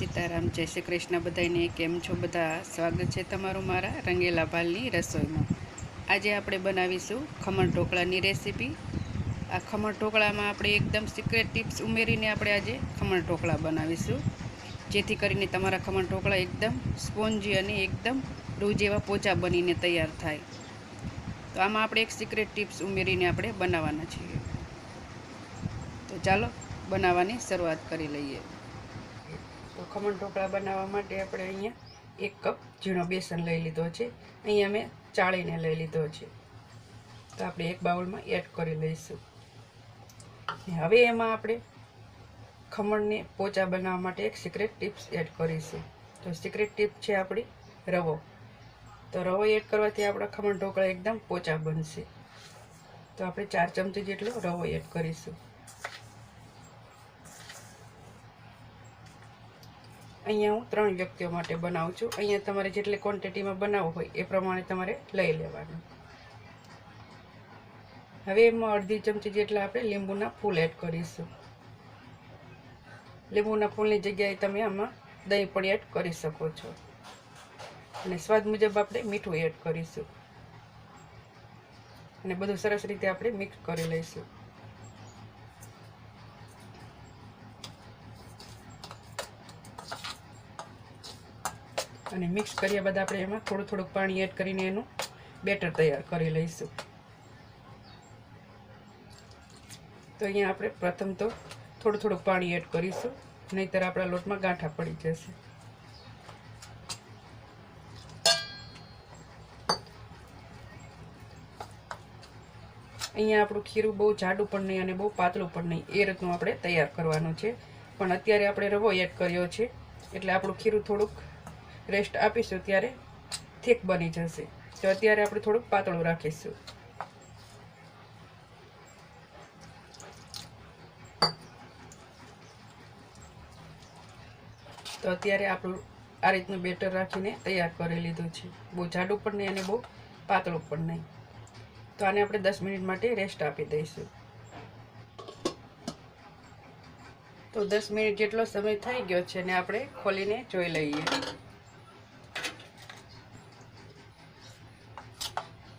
સીતારામ, જય શ્રી કૃષ્ણ બધાને કેમ છો? બધા સ્વાગત છે તમારું મારા રંગેલા ભાલની રસોઈમાં. આજે આપણે બનાવીશું ખમણ ઢોકળાની રેસીપી. આ ખમણ ઢોકળામાં આપણે એકદમ સિક્રેટ ટિપ્સ ઉમેરીને આપણે આજે ખમણ ઢોકળા બનાવીશું. જેથી કરીને તમારા ખમણ ઢોકળા એકદમ સ્પોન્જી અને એકદમ રૂ જેવા પોચા બનીને તૈયાર થાય. તો આમાં આપણે એક સિક્રેટ ટિપ્સ ઉમેરીને આપણે બનાવવાના છીએ. તો ચાલો, બનાવવાની શરૂઆત કરી લઈએ. ખમણ ઢોકળા બનાવવા માટે આપણે અહીંયા એક કપ ઝીણો બેસન લઈ લીધો છે. અહીંયા મેં ચાળીને લઈ લીધો છે. તો આપણે એક બાઉલમાં એડ કરી લઈશું. હવે એમાં આપણે ખમણને પોચા બનાવવા માટે એક સિક્રેટ ટિપ્સ એડ કરીશું. તો સિક્રેટ ટીપ છે આપણી રવો. તો રવો એડ કરવાથી આપણા ખમણ ઢોકળા એકદમ પોચા બનશે. તો આપણે ચાર ચમચી જેટલો રવો એડ કરીશું. અહીંયા હું ત્રણ વ્યક્તિઓ માટે બનાવું છું. અહીંયા તમારે જેટલી ક્વોન્ટિટીમાં બનાવવું હોય એ પ્રમાણે તમારે લઈ લેવાનું. હવે એમાં અડધી ચમચી જેટલા આપણે લીંબુના ફૂલ એડ કરીશું. લીંબુના ફૂલની જગ્યાએ તમે આમાં દહીં પણ એડ કરી શકો છો. અને સ્વાદ મુજબ આપણે મીઠું એડ કરીશું. અને બધું સરસ રીતે આપણે મિક્સ કરી લઈશું. અને મિક્સ કર્યા બાદ આપણે એમાં થોડું થોડુંક પાણી એડ કરીને એનું બેટર તૈયાર કરી લઈશું. તો અહીંયા આપણે પ્રથમ તો થોડું થોડુંક પાણી એડ કરીશું, નહીંતર આપણા લોટમાં ગાંઠા પડી જશે. અહીંયા આપણું ખીરું બહુ જાડું પણ નહીં અને બહુ પાતળું પણ નહીં, એ રીતનું આપણે તૈયાર કરવાનું છે. પણ અત્યારે આપણે રવો એડ કર્યો છે, એટલે આપણું ખીરું થોડુંક રેસ્ટ આપીશું ત્યારે થીક બની જશે. તો અત્યારે આપણે થોડુંક પાતળું રાખીશું. તો અત્યારે આપણું આ રીતનું બેટર રાખીને તૈયાર કરી લીધું છે. બહુ જાડું પણ નહીં અને બહુ પાતળું પણ નહીં. તો આને આપણે દસ મિનિટ માટે રેસ્ટ આપી દઈશું. તો દસ મિનિટ જેટલો સમય થઈ ગયો છે ને આપણે ખોલીને જોઈ લઈએ.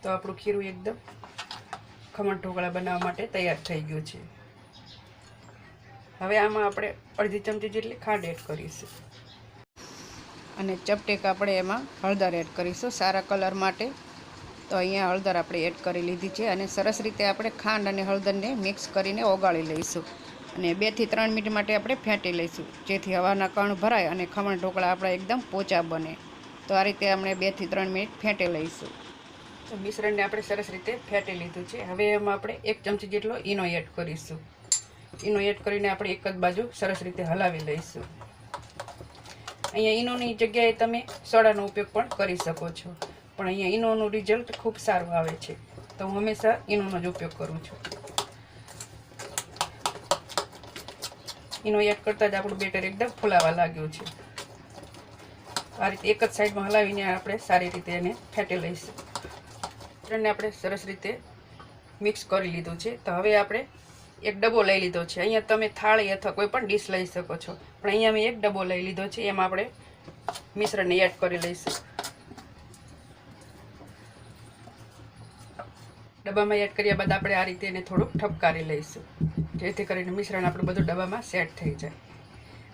તો આપણું ખીરું એકદમ ખમણ ઢોકળા બનાવવા માટે તૈયાર થઈ ગયું છે. હવે આમાં આપણે અડધી ચમચી જેટલી ખાંડ એડ કરીશું. અને ચપટેક આપણે એમાં હળદર એડ કરીશું સારા કલર માટે. તો અહીંયા હળદર આપણે એડ કરી લીધી છે અને સરસ રીતે આપણે ખાંડ અને હળદરને મિક્સ કરીને ઓગાળી લઈશું. અને બેથી ત્રણ મિનિટ માટે આપણે ફેંટી લઈશું, જેથી હવાના કણ ભરાય અને ખમણ ઢોકળા આપણા એકદમ પોચા બને. તો આ રીતે આપણે બેથી ત્રણ મિનિટ ફેંટી લઈશું. તો મિશ્રણને આપણે સરસ રીતે ફેટી લીધું છે. હવે એમાં આપણે એક ચમચી જેટલો ઈનો એડ કરીશું. ઈનો એડ કરીને આપણે એક જ બાજુ સરસ રીતે હલાવી લઈશું. અહીંયા ઈનોની જગ્યાએ તમે સોડાનો ઉપયોગ પણ કરી શકો છો. પણ અહીંયા ઈનોનું રિઝલ્ટ ખૂબ સારું આવે છે. તો હું હંમેશા ઈનોનો જ ઉપયોગ કરું છું. ઈનો એડ કરતાં જ આપણું બેટર એકદમ ફૂલાવા લાગ્યું છે. આ રીતે એક જ સાઈડમાં હલાવીને આપણે સારી રીતે એને ફેટી લઈશું. બેટરને આપણે સરસ રીતે મિક્સ કરી લીધું છે. તો હવે આપણે એક ડબ્બો લઈ લીધો છે. અહીંયા તમે થાળી અથવા કોઈ પણ ડીશ લઈ શકો છો. પણ અહીંયા મેં એક ડબ્બો લઈ લીધો છે. એમાં આપણે મિશ્રણને એડ કરી લઈશું. ડબ્બામાં એડ કર્યા બાદ આપણે આ રીતે એને થોડુંક ઠપકારી લઈશું. જેથી કરીને મિશ્રણ આપણું બધું ડબ્બામાં સેટ થઈ જાય.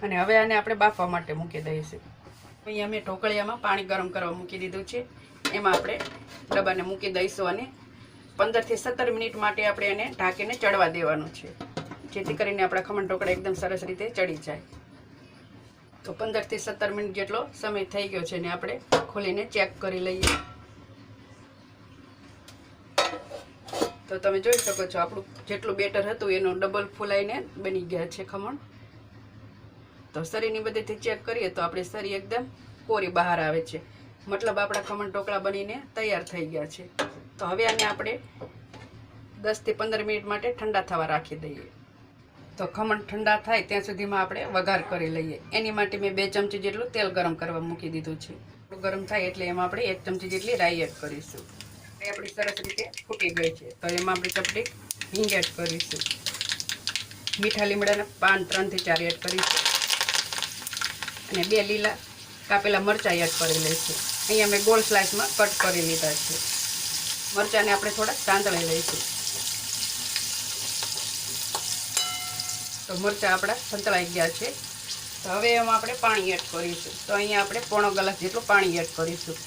અને હવે આને આપણે બાફવા માટે મૂકી દઈશું. અહીંયા મેં ઢોકળિયામાં પાણી ગરમ કરવા મૂકી દીધું છે. એમાં આપણે ડબ્બાને મૂકી દઈશું અને પંદરથી સત્તર મિનિટ માટે આપણે એને ઢાંકીને ચડવા દેવાનું છે. જેથી કરીને આપણા ખમણ ઢોકળા એકદમ સરસ રીતે ચડી જાય. તો પંદરથી સત્તર મિનિટ જેટલો સમય થઈ ગયો છે ને આપણે ખોલીને ચેક કરી લઈએ. તો તમે જોઈ શકો છો, આપણું જેટલું બેટર હતું એનું ડબલ ફૂલાઈને બની ગયા છે ખમણ. તો શરીરની બધેથી ચેક કરીએ તો આપણે સરી એકદમ કોરી બહાર આવે છે. મતલબ આપણા ખમણ ઢોકળા બનીને તૈયાર થઈ ગયા છે. તો હવે આને આપણે દસથી પંદર મિનિટ માટે ઠંડા થવા રાખી દઈએ. તો ખમણ ઠંડા થાય ત્યાં સુધીમાં આપણે વઘાર કરી લઈએ. એની માટે મેં બે ચમચી જેટલું તેલ ગરમ કરવા મૂકી દીધું છે. ગરમ થાય એટલે એમાં આપણે એક ચમચી જેટલી રાઈ એડ કરીશું. એ આપણી સરસ રીતે ફૂટી ગઈ છે. તો એમાં આપણે ચપટી હિંગ એડ કરીશું. મીઠા લીમડાના પાન ત્રણથી ચાર એડ કરીશું. અને બે લીલા કાપેલા મરચાં એડ કરી લઈશું. અહીંયા મેં ગોળ સ્લાઇસમાં કટ કરી લીધા છે. મરચાંને આપણે થોડા સાંતળી લઈશું. તો મરચાં આપણા સંતળાઈ ગયા છે. તો હવે એમાં આપણે પાણી એડ કરીશું. તો અહીંયા આપણે પોણો ગ્લાસ જેટલું પાણી એડ કરીશું.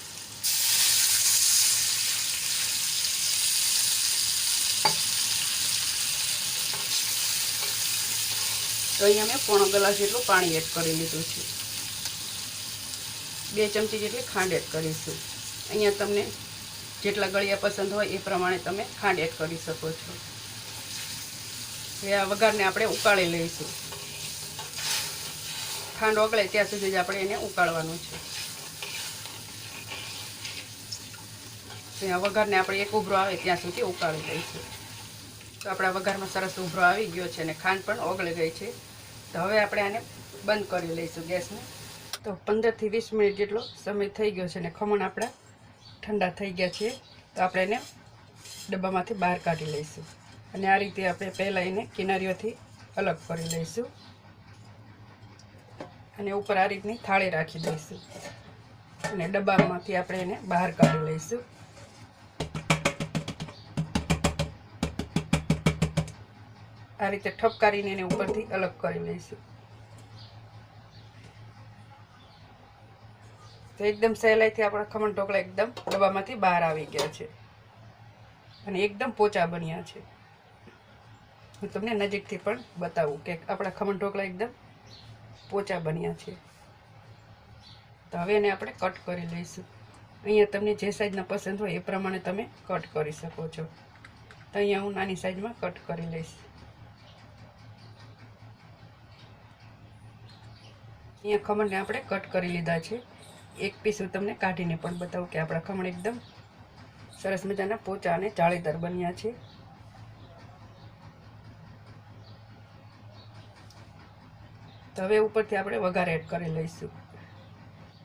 તો અહીંયા મેં પોણો ગ્લાસ જેટલું પાણી એડ કરી લીધું છે. બે ચમચી જેટલી ખાંડ એડ કરીશું. અહીંયા તમને જેટલા ગળિયા પસંદ હોય એ પ્રમાણે તમે ખાંડ એડ કરી શકો છો. હવે આ વઘારને આપણે ઉકાળી લઈશું. ખાંડ ઓગળે ત્યાં સુધી જ આપણે એને ઉકાળવાનું છે. વઘારને આપણે એક ઉભરો આવે ત્યાં સુધી ઉકાળી લઈશું. તો આપણા વઘારમાં સરસ ઉભરો આવી ગયો છે અને ખાંડ પણ ઓગળી ગઈ છે. તો હવે આપણે આને બંધ કરી લઈશું ગેસને. તો પંદરથી વીસ મિનિટ જેટલો સમય થઈ ગયો છે અને ખમણ આપણા ઠંડા થઈ ગયા છે, તો આપણે એને ડબ્બામાંથી બહાર કાઢી લઈશું. અને આ રીતે આપણે પહેલાં એને કિનારીઓથી અલગ કરી લઈશું. અને ઉપર આ રીતની થાળી રાખી દઈશું. અને ડબ્બામાંથી આપણે એને બહાર કાઢી લઈશું. આ રીતે ઠપકારીને એને ઉપરથી અલગ કરી લઈશું. તો એકદમ સહેલાઈથી આપણા ખમણ ઢોકળા એકદમ ડબ્બામાંથી બહાર આવી ગયા છે. અને એકદમ પોચા બન્યા છે. હું તમને નજીકથી પણ બતાવું કે આપણા ખમણ ઢોકળા એકદમ પોચા બન્યા છે. તો હવે એને આપણે કટ કરી લઈશું. અહીંયા તમને જે સાઈઝના પસંદ હોય એ પ્રમાણે તમે કટ કરી શકો છો. તો અહીંયા હું નાની સાઈઝમાં કટ કરી લઈશ. અહીંયા ખમણને આપણે કટ કરી લીધા છે. એક પીસ હું તમને કાઢીને પણ બતાવું કે આપણા ખમણ એકદમ સરસ મજાના પોચા અને જાળીદાર બન્યા છે. તો હવે ઉપરથી આપણે વઘાર એડ કરી લઈશું.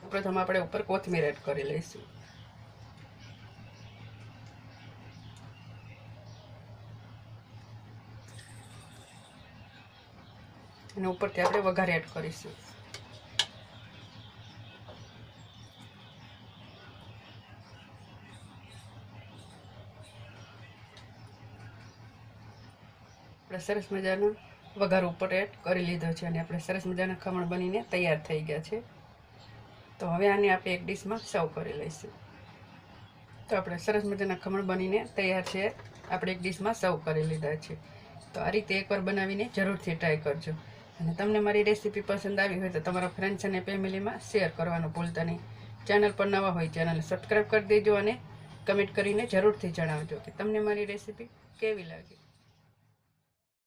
પ્રથમ આપણે ઉપર કોથમીર એડ કરી લઈશું. અને ઉપરથી આપણે વઘાર એડ કરીશું. આપણે સરસ મજાનો વઘાર ઉપર એડ કરી લીધો છે અને આપણે સરસ મજાના ખમણ બનીને તૈયાર થઈ ગયા છે. તો હવે આને આપણે એક ડીશમાં સર્વ કરી લઈશું. તો આપણે સરસ મજાના ખમણ બનીને તૈયાર છે. આપણે એક ડીશમાં સર્વ કરી લીધા છે. તો આ રીતે એકવાર બનાવીને જરૂરથી ટ્રાય કરજો. અને તમને મારી રેસીપી પસંદ આવી હોય તો તમારા ફ્રેન્ડ્સ અને ફેમિલીમાં શેર કરવાનું ભૂલતા નહીં. ચેનલ પર નવા હોય ચેનલને સબસ્ક્રાઈબ કરી દેજો અને કમેન્ટ કરીને જરૂરથી જણાવજો કે તમને મારી રેસીપી કેવી લાગી?